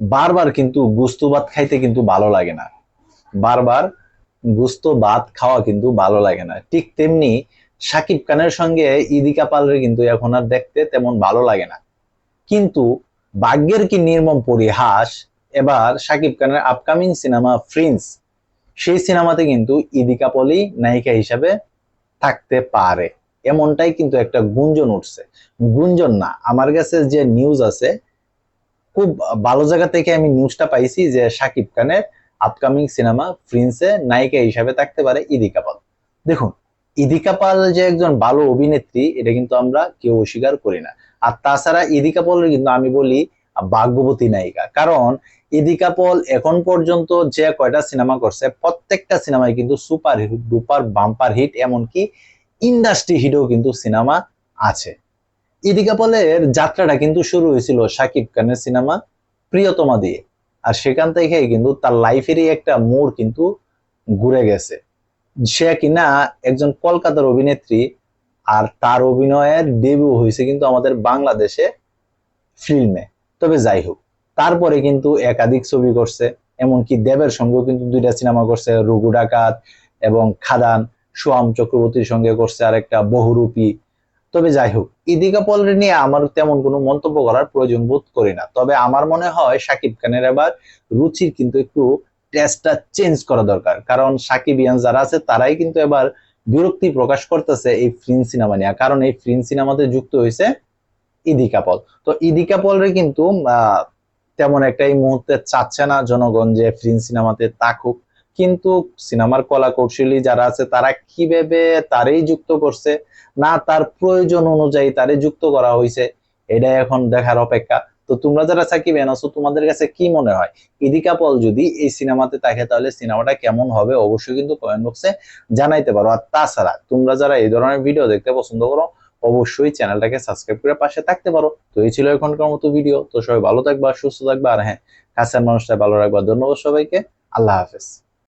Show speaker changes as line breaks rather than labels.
বারবার কিন্তু গুস্ত ভাত খাইতে কিন্তু ভালো লাগে না। বারবার গুস্ত ভাত খাওয়া কিন্তু ভালো লাগে না। ঠিক তেমনি সাকিব খানের সঙ্গে ইদিকা পালের কিন্তু এখন আর দেখতে তেমন ভালো লাগে না। কিন্তু ভাগ্যের কি নির্মম পরিহাস, এবার সাকিব খানের আপকামিং সিনেমা ফ্রিন্স সেই সিনেমাতে কিন্তু ইদিকা পলি নায়িকা হিসাবে থাকতে পারে। এমনটাই কিন্তু একটা গুঞ্জন উঠছে। গুঞ্জন না, আমার কাছে যে নিউজ আছে খুব ভালো জায়গা থেকে আমি নিউজটা পাইছি যে সাকিব খানের আপকামিং সিনেমা প্রিন্সে নায়িকা হিসাবে থাকতে পারে ইদিকা পাল দেখুন ইদিকা পাল যে একজন ভালো অভিনেত্রী, এটা কিন্তু আমরা কেউ অস্বীকার করি না। আর তাছাড়া ইদিকা পালের কিন্তু আমি বলি ভাগ্যবতী নায়িকা। কারণ ইদিকা পল এখন পর্যন্ত যে কয়টা সিনেমা করছে, প্রত্যেকটা সিনেমায় কিন্তু super hit duper bumper hit এমনকি ইন্ডাস্ট্রি হিটও কিন্তু সিনেমা আছে। ইদিকা পলের যাত্রাটা কিন্তু শুরু হয়েছিল শাকিব খানের সিনেমা প্রিয়তমা দিয়ে। আর সেখান থেকে কিন্তু তার লাইফেরই একটা মোড় কিন্তু ঘুরে গেছে। সে কিনা একজন কলকাতার অভিনেত্রী আর তার অভিনয়ের ডেবিউ হয়েছে কিন্তু আমাদের বাংলাদেশে ফিল্মে। তবে যাই হোক, তারপরে কিন্তু একাধিক ছবি করছে, এমনকি দেবের সঙ্গেও কিন্তু দুইটা সিনেমা করছে, রঘু ডাকাত এবং খাদান। সোয়াম চক্রবর্তীর সঙ্গে করছে আর একটা বহুরূপী তবে যাই হোক ইদিকা পলরে নিয়ে আমার তেমন কোনো মন্তব্য করার প্রয়োজন বোধ করি না। তবে আমার মনে হয় সাকিব খানের এবার রুচির কিন্তু একটু টেস্টটা চেঞ্জ করা দরকার। কারণ সাকিবিয়ান যারা আছে, তারাই কিন্তু এবার বিরক্তি প্রকাশ করতেছে এই ফ্রিন সিনেমা নিয়ে। কারণ এই ফ্রিন সিনেমাতে যুক্ত হয়েছে ইদিকা পল। তো ইদিকা পলরে কিন্তু তেমন একটা এই মুহূর্তে চাচ্ছে না জনগণ যে ফ্রিন সিনেমাতে তাকুক। কিন্তু সিনেমার কলা কৌশলী যারা আছে, তারা কীভাবে তারই যুক্ত করছে, না তার প্রয়োজন অনুযায়ী তারে যুক্ত করা হয়েছে এটা এখন দেখার অপেক্ষা। তো তোমরা যারা সাকিব আছো, তোমাদের কাছে কি মনে হয়? ইদিকা পল যদি এই সিনেমাতে থাকে, তাহলে সিনেমাটা কেমন হবে? অবশ্যই কিন্তু কমেন্ট বক্সে জানাইতে পারো। আর তাছাড়া, তোমরা যারা এই ধরনের ভিডিও দেখতে পছন্দ করো, অবশ্যই চ্যানেলটাকে সাবস্ক্রাইব করে পাশে থাকতে পারো। তো এই ছিল এখনকার মতো ভিডিও তো সবাই ভালো থাকবা, সুস্থ থাকবা। আর হ্যাঁ কাছের মানুষটা ভালো রাখবা। ধন্যবাদ সবাইকে। আল্লাহ হাফেজ।